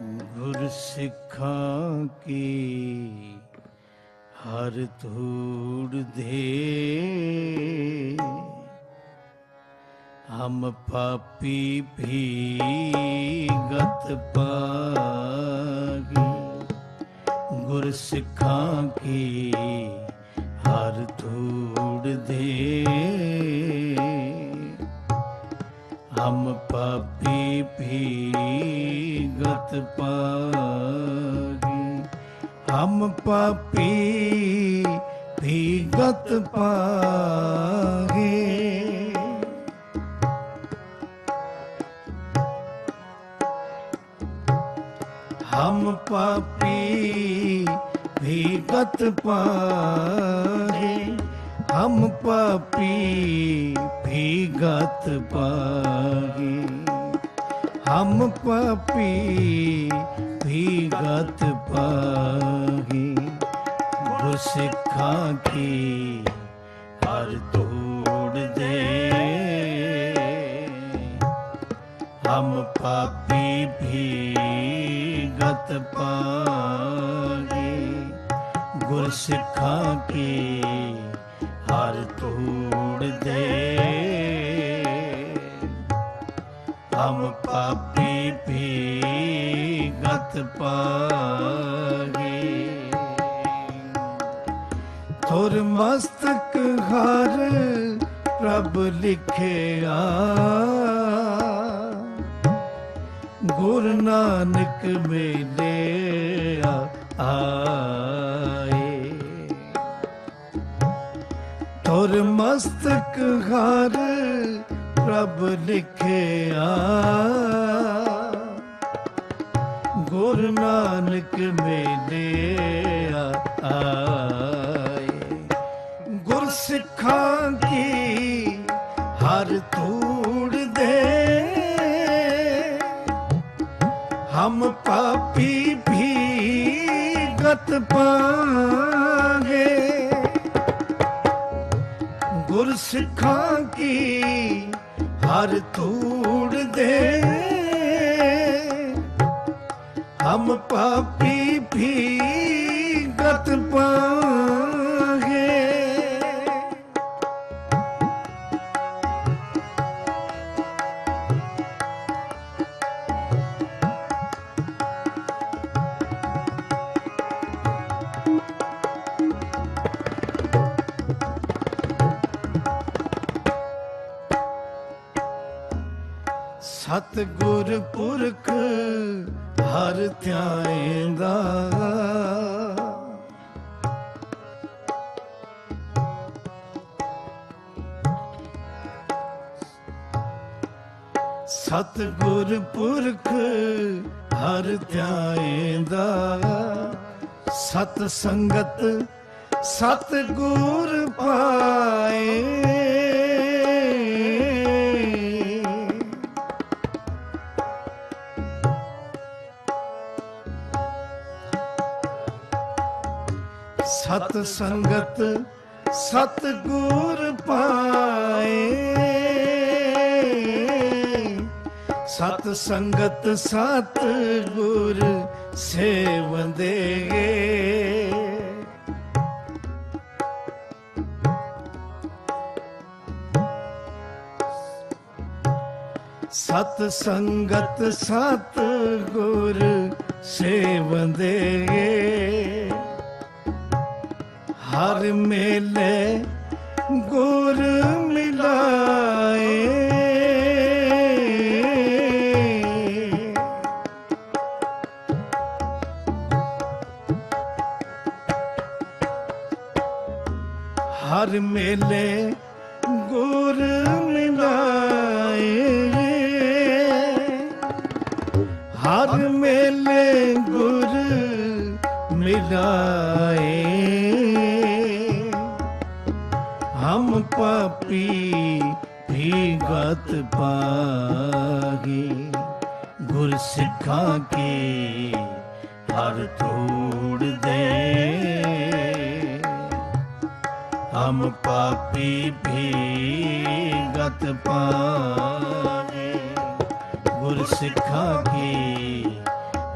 ਗੁਰ ਸਿੱਖਾਂ ਕੀ ਹਰ ਧੂੜ ਦੇ ਹਮ ਪਾਪੀ ਭੀ ਗਤ ਪਾਗੀ ਗੁਰ ਸਿੱਖਾਂ ਕੀ ਹਰ ਧੂੜ ਦੇ ਹਮ ਪਾਪੀ ਵੀ ਗਤ ਪਾਗੀ ਹਮ ਪਾਪੀ ਵੀ ਗਤ ਪਾਗੇ ਹਮ ਪਾਪੀ ਵੀ ਗਤ ਪਾਗੇ ਹਮ ਪਾਪੀ ਭੀ ਗਤ ਪਾਗੇ ਹਮ ਪਾਪੀ ਵੀ ਗਤ ਪਾਗੇ ਗੁਰ ਸਿੱਖਾਂ ਕੀ ਹਰ ਤੋੜ ਦੇ ਹਮ ਪਾਪੀ ਵੀ ਗਤ ਪਾਗੇ ਗੁਰ ਗਤ ਪਾਗੇ ਤੁਰ ਮਸਤਕ ਹਰ ਪ੍ਰਭ ਲਿਖਿਆ। ਗੁਰ ਨਾਨਕ ਮੇਲੇ ਆਏ। ਤੁਰ ਮਸਤਕ ਹਰ ਪ੍ਰਭ ਲਿਖਿਆ। ਗੁਰ ਨਾਨਕ ਮੇਲੇ ਆਏ। ਗੁਰ ਸਿੱਖਾਂ ਕੀ ਹਰ ਧੂੜ ਦੇ। ਹਮ ਪਾਪੀ ਵੀ ਗਤ ਪਾਗੇ। ਗੁਰ ਸਿੱਖਾਂ ਕੀ ਹਰ ਧੂੜ ਦੇ। ਹਮ ਪਾਪੀ ਵੀ ਗਤ ਪਾਗੇ ਸਤ ਗੁਰ ਪੁਰਖ ਹਰ ਧਿਆਇਂਦਾ ਸਤ ਗੁਰ ਪੁਰਖ ਹਰ ਧਿਆਇਂਦਾ ਸਤ ਸੰਗਤ ਸਤ ਗੁਰ ਪਾਏ। ਸਤ ਸੰਗਤ ਸਤ ਗੁਰ ਪਾਏ। ਸਤ ਸੰਗਤ ਸਤ ਗੁਰ ਸੇਵੰਦੇ ਸਤ ਸੰਗਤ ਸਤ ਗੁਰ ਸੇਵੰਦੇ ਹਰ ਮੇਲੇ ਗੁਰ ਮਿਲਾਏ ਹਰ ਮੇਲੇ ਗੁਰ ਮਿਲਾਏ ਹਰ ਮੇਲੇ ਗੁਰ ਮਿਲਾਏ ਪਾਪੀ ਵੀ ਗਤ ਪਾਗੇ ਗੁਰ ਸਿੱਖਾਂ ਕੇ ਹਰ ਤੋੜ ਦੇ। ਹਮ ਪਾਪੀ ਵੀ ਗਤ ਪਾਗੇ ਗੁਰ ਸਿੱਖਾਂ ਕੀ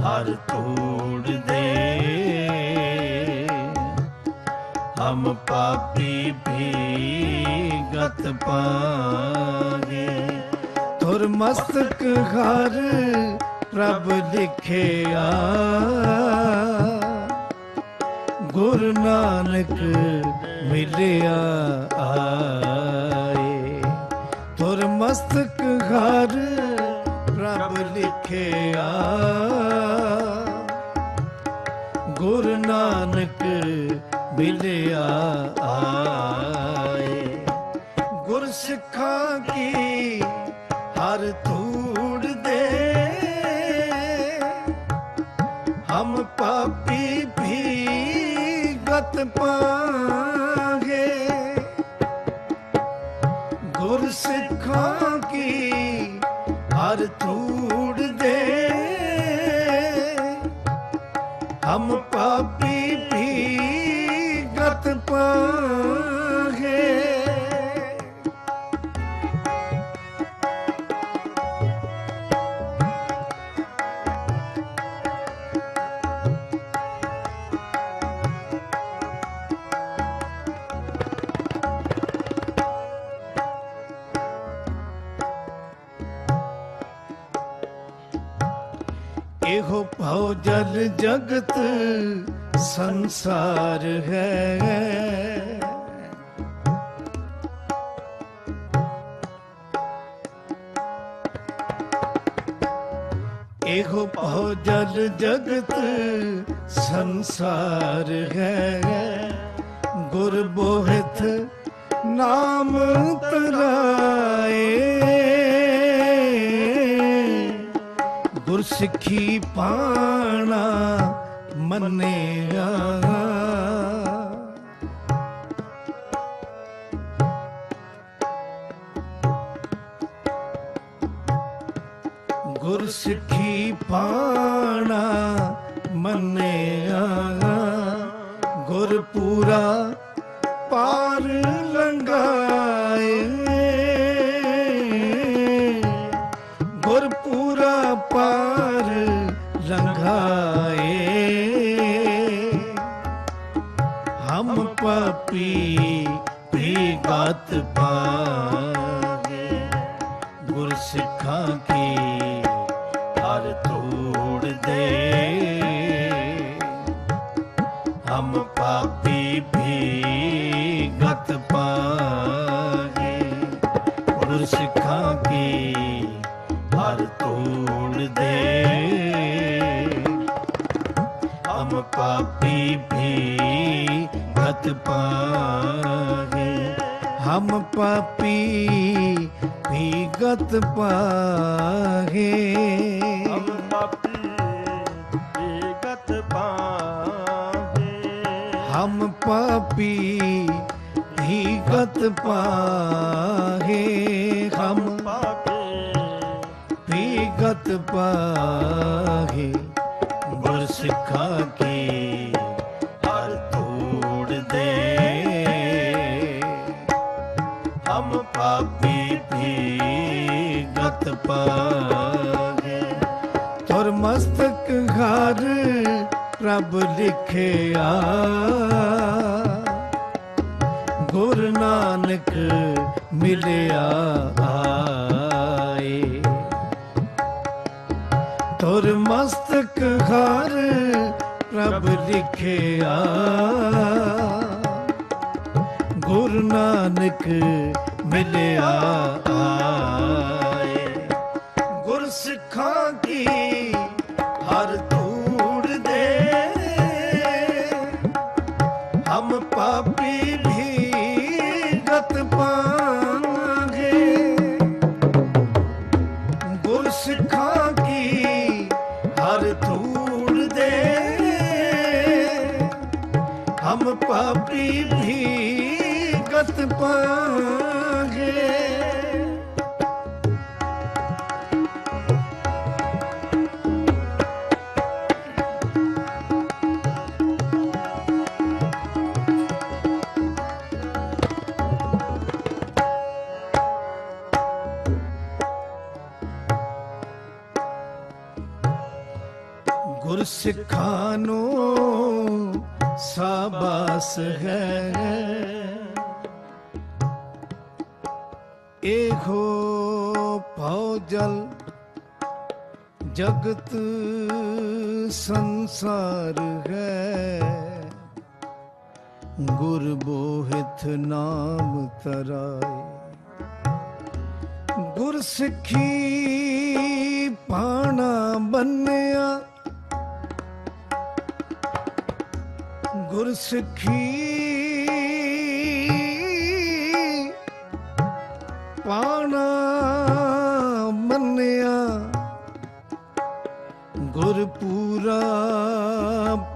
ਹਰ ਧੂੜ ਦੇ। ਹਮ ਪਾਪੀ ਭੀ ਪਾਗੇ। ਤੁਰ ਮਸਤਕ ਘਰ ਪ੍ਰਭ ਲਿਖਿਆ। ਗੁਰੂ ਨਾਨਕ ਮਿਲਿਆ ਆਏ। ਤੁਰ ਮਸਤਕ ਘਰ ਪ੍ਰਭ ਲਿਖਿਆ। ਗੁਰੂ ਨਾਨਕ ਮਿਲਿਆ ਆਏ। ਵੀ ਪਾਗੇ ਗੁਰ ਸਿੱਖਾਂ ਕੀ ਹਰ ਧੂੜ ਦੇ। ਹਮ ਪਾਪੀ ਵੀ ਗਤ ਪਾਗੇ ਇਹੋ ਭਉ ਜਲ ਜਗਤ ਸੰਸਾਰ ਹੈ। ਇਹੋ ਭਉ ਜਲ ਜਗਤ ਸੰਸਾਰ ਹੈ। ਗੁਰ ਬੋਹਿਤ ਨਾਮ ਤਰਾਏ। ਗੁਰ ਸਿੱਖੀ ਪਾਣਾ ਮੰਨਿਆ। ਗੁਰ ਸਿੱਖੀ ਪਾਣਾ ਹਰ ਧੂੜ ਦੇ। ਹਮ ਪਾਪੀ ਵੀ ਗਤ ਪਾਗੇ ਗੁਰ ਸਿੱਖਾਂ ਕੀ ਹਰ ਧੂੜ ਦੇ। ਹਮ ਪਾਪੀ ਵੀ ਗਤ ਪਾਗੇ ਹਮ ਪਾਪੀ ਵੀ ਗਤ ਪਾਪੀ ਵੀ ਗਤ ਪਾਗੇ ਹਮ। ਪਾਪੀ ਵੀ ਗਤ ਪਾਗੇ ਗੁਰ ਸਿੱਖਾ ਕੀ ਹਰ ਧੂੜ ਦੇ। ਹਮ ਪਾਪੀ ਵੀ ਗਤ ਪਾਗੇ ਪ੍ਰਭ ਲਿਖਿਆ। ਗੁਰ ਨਾਨਕ ਮਿਲਿਆ ਆਏ। ਤੁਰ ਮਸਤਕ ਘਰ ਪ੍ਰਭ ਲਿਖਿਆ। ਗੁਰੂ ਨਾਨਕ ਮਿਲਿਆ ਆਏ। हम पापी भी गत पागे ਗੁਰ ਸਿੱਖਾਂ ਨੂੰ ਸਾਬਾਸ ਹੈ। ਇਹੋ ਭਉ ਜਲ ਜਗਤ ਸੰਸਾਰ ਹੈ। ਗੁਰ ਬੋਹਿਥ ਨਾਮ ਤਰਾਏ। ਗੁਰ ਸਿੱਖੀ ਪਾਣਾ ਬੰਨਿਆ। ਗੁਰ ਸਿੱਖੀ ਪਾਣਾ ਮੰਨਿਆ, ਗੁਰ ਪੂਰਾ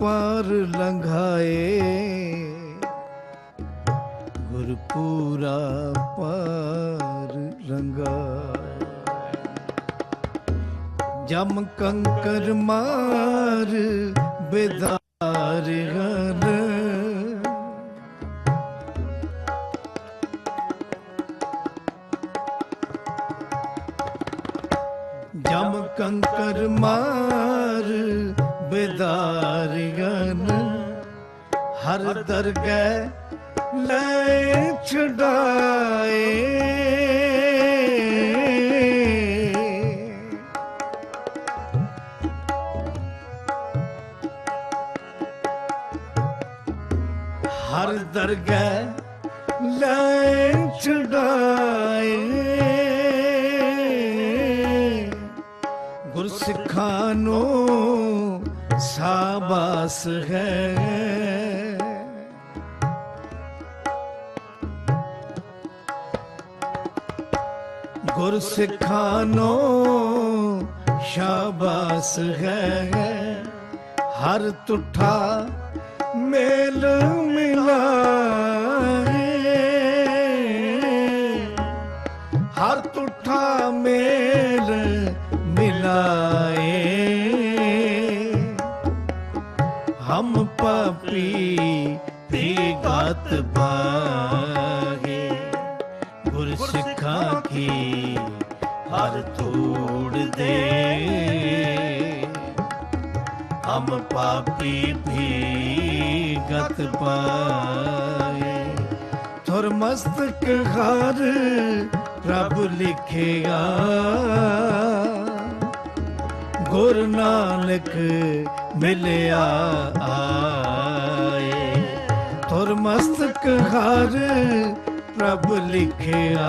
ਪਰ ਲੰਘਾਏ। ਗੁਰ ਪੂਰਾ ਪਰ ਲੰਘਾਏ। ਜਮ ਕੰਕਰ ਮਾਰ ਬੇਦਾਰ ਹਰ ਦਰਗਹਿ ਲੈ ਛਡਾਏ। ਹਰ ਦਰਗਹਿ ਲੈ ਚੜਾਏ ਗੁਰ ਸਿੱਖਾਂ ਨੂੰ ਸਾਬਾਸ ਹੈ। ਗੁਰ ਸਿੱਖਾਂ ਨੂੰ ਸ਼ਾਬਾਸ ਹੈ। ਹਰ ਤੁਠਾ ਮੇਲ ਮਿਲਾਏ। ਹਰ ਤੁਠਾ ਮੇਲ ਮਿਲਾਏ। ਹਮ ਪਾਪੀ ਤੇ ਗਤ ਬਾਗੇ ਸਿੱਖਾਂ ਹਰ ਤੋੜ ਦੇ। ਹਮ ਪਾਪੀ ਵੀ ਗਤ ਪਾਏ। ਥੁਰ ਮਸਤਕ ਹਰ ਰੱਬ ਲਿਖਿਆ। ਗੁਰ ਨਾਨਕ ਮਿਲਿਆ ਆਏ। ਥੁਰ ਮਸਤਕ ਹਰ ਪ੍ਰਭ ਲਿਖਿਆ।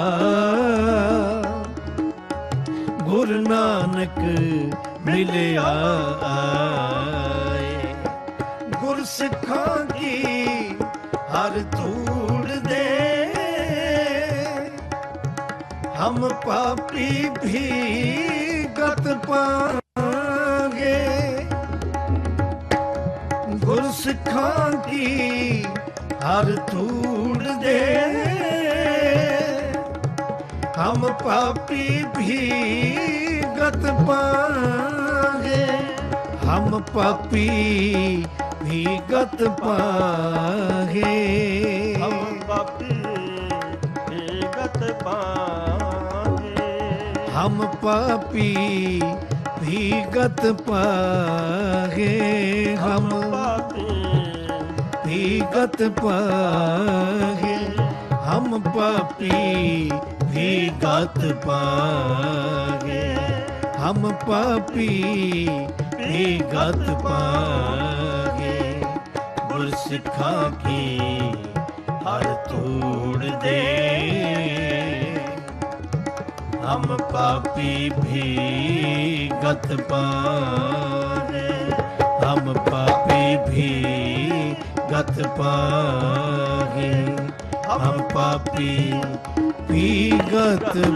ਗੁਰ ਨਾਨਕ ਮਿਲਿਆ ਆਏ। ਗੁਰ ਸਿੱਖਾਂ ਕੀ ਹਰ ਧੂੜ ਦੇ। ਹਮ ਪਾਪੀ ਵੀ ਗਤ ਪਾਗੇ ਗੁਰ ਸਿੱਖਾਂ ਕੀ ਹਰ ਧੂੜ ਦੇ। ਹਮ ਪਾਪੀ ਵੀ ਗਤ ਪਾਗੇ ਹਮ ਪਾਪੀ ਵੀ ਗਤ ਪਾਗੇ ਹਮ ਪਾਪੀ ਏਕਤ ਪਾਗੇ ਹਮ ਪਾਪੀ ਵੀ ਗਤ ਪਾਗੇ ਹਮ ਪਾਪੀ ਵੀ ਗਤ ਪਾਗੇ ਹਮ ਪਾਪੀ ਵੀ ਗਤ ਪਾਗੇ ਹਮ ਪਾਪੀ ਵੀ ਗਤ ਪਾਗੇ ਗੁਰ ਸਿੱਖਾਂ ਕੀ ਹਰ ਤੋੜ ਦੇ। ਹਮ ਪਾਪੀ ਵੀ ਗਤ ਪਾਗੇ ਹਮ ਪਾਪੀ ਵੀ ਗਤ ਪਾਗੇ ਹਮ ਪਾਪੀ ਵੀ